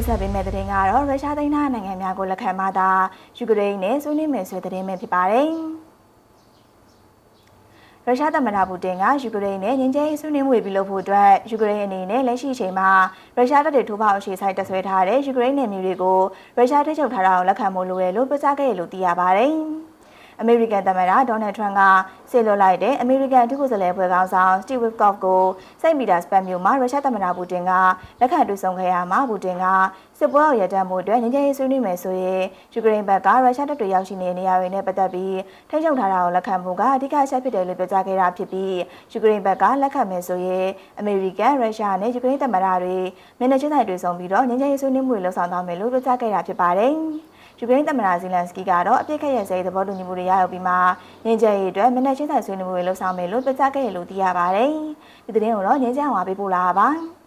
တင်ဆက်ပေးမယ့်သတင်းကတော့ရုရှားသိမ်းထားနိုင်ငံများကိုလက်ခံမှသာယူကရိန်းနဲ့ဆွေးနွေးမယ်ဆိုတဲ့သတင်းပဲဖြစ်ပါတယ်။ရုရှားသမ္မတပူတင်ကယူကရိန်းနဲ့ငြိမ်းချမ်းရေးဆွေးနွေးမှုတွေပြုလုပ်ဖို့အတွက်ယူကရိန်းအနေနဲ့လက်ရှိအချိန်မှာရုရှားတပ်တွေထိုးဖောက်အခြေစိုက်တပ်ဆွဲထားတဲ့ယူကရိန်းနယ်မြေတွေကိုရုရှားထိချုပ်ထားတာကိုလက်ခံဖို့လိုတယ်လို့ပြောကြားခဲ့ရလို့သိရပါတယ်။ အမေရိကန်သမ္မတဒေါ်နယ်ထရန့်ကဆေလွတ်လိုက်တဲ့အမေရိကန်ဒုကိုယ်စားလှယ်ဖွဲ့ခေါင်းဆောင်စတီဗ်ဝစ်ကော့ဖ်ကိုစိတ်မီတာစပတ်မြို့မှာရုရှားသမ္မတပူတင်ကလက်ခံတွေ့ဆုံခဲ့ရမှာပူတင်ကစစ်ပွဲကိုရပ်တန့်ဖို့အတွက်ငြိမ်းချမ်းရေးဆွေးနွေးမယ်ဆိုရင်ယူကရိန်းဘက်ကရုရှားတပ်တွေရောက်ရှိနေတဲ့နေရာတွေနဲ့ပတ်သက်ပြီးထိန်းချုပ်ထားတာကိုလက်ခံဖို့ကအဓိကအချက်ဖြစ်တယ်လို့ပြောကြားခဲ့တာဖြစ်ပြီးယူကရိန်းဘက်ကလက်ခံမယ်ဆိုရင်အမေရိကန်ရုရှားနဲ့ယူကရိန်းသမ္မတတွေမျက်နှာချင်းဆိုင်တွေ့ဆုံပြီးတော့ငြိမ်းချမ်းရေးဆွေးနွေးမှုတွေလှုပ်ဆောင်သွားမယ်လို့ပြောကြားခဲ့တာဖြစ်ပါတယ်။ယူကရိန်းသမ္မတဇီလန်စကီကတော့အပြစ်ခတ်ရစဲသဘောတူညီမှုတွေရရောက်ပြီးမှငြိမ်းချမ်းရေးအတွက်မနက်ချင်းဆိုင်ဆွေးနွေးမှုတွေလှုပ်ဆောင်မယ်လို့ပြောကြားခဲ့ရလို့သိရပါတယ်။ဒီသတင်းကိုတော့ငြိမ်းချမ်းအောင်ပေးပို့လာပါပါ။